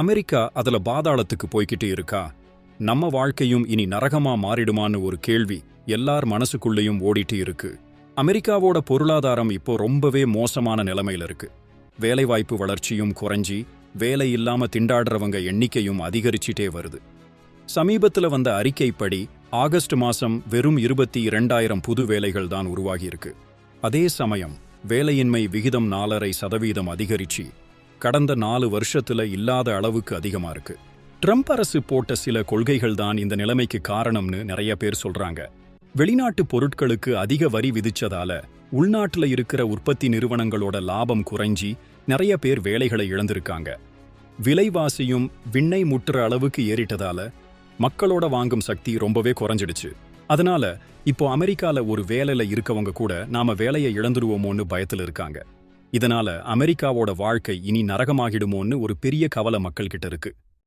America அதுல பாதாளத்துக்கு போய்கிட்டு இருக்கா? நம்ம வாழ்க்கையும் இனி நரகமா மாறிடுமான்னு ஒரு கேள்வி எல்லார் மனசுக்குள்ளேயும் ஓடிட்டு இருக்கு. அமெரிக்காவோட பொருளாதாரம் இப்போ ரொம்பவே மோசமான நிலைமையில இருக்கு. வேலைவாய்ப்பு வளர்ச்சியும் குறைஞ்சி வேலை இல்லாம திண்டாடுறவங்க எண்ணிக்கையும் அதிகரிச்சிட்டே வருது. சமீபத்துல வந்த அறிக்கைப்படி ஆகஸ்ட் மாசம் வெறும் இருபத்தி இரண்டாயிரம் புது வேலைகள் தான் உருவாகியிருக்கு அதே சமயம் வேலையின்மை விகிதம் நாலரை சதவீதம் அதிகரிச்சு கடந்த நாலு வருஷத்துல இல்லாத அளவுக்கு அதிகமா இருக்கு. ட்ரம்ப் அரசு போட்ட சில கொள்கைகள் தான் இந்த நிலைமைக்கு காரணம்னு நிறைய பேர் சொல்றாங்க. வெளிநாட்டு பொருட்களுக்கு அதிக வரி விதிச்சதால உள்நாட்டுல இருக்கிற உற்பத்தி நிறுவனங்களோட லாபம் குறைஞ்சி நிறைய பேர் வேலைகளை இழந்திருக்காங்க. விலைவாசியும் விண்ணை முட்டுற அளவுக்கு ஏறிட்டதால மக்களோட வாங்கும் சக்தி ரொம்பவே குறைஞ்சிடுச்சு. அதனால இப்போ அமெரிக்கால ஒரு வேலையில இருக்கவங்க கூட நாம வேலையை இழந்துருவோமோன்னு பயத்துல இருக்காங்க. இதனால அமெரிக்காவோட வாழ்க்கை இனி நரகமாகிடுமோன்னு ஒரு பெரிய கவலை மக்கள்கிட்ட இருக்கு.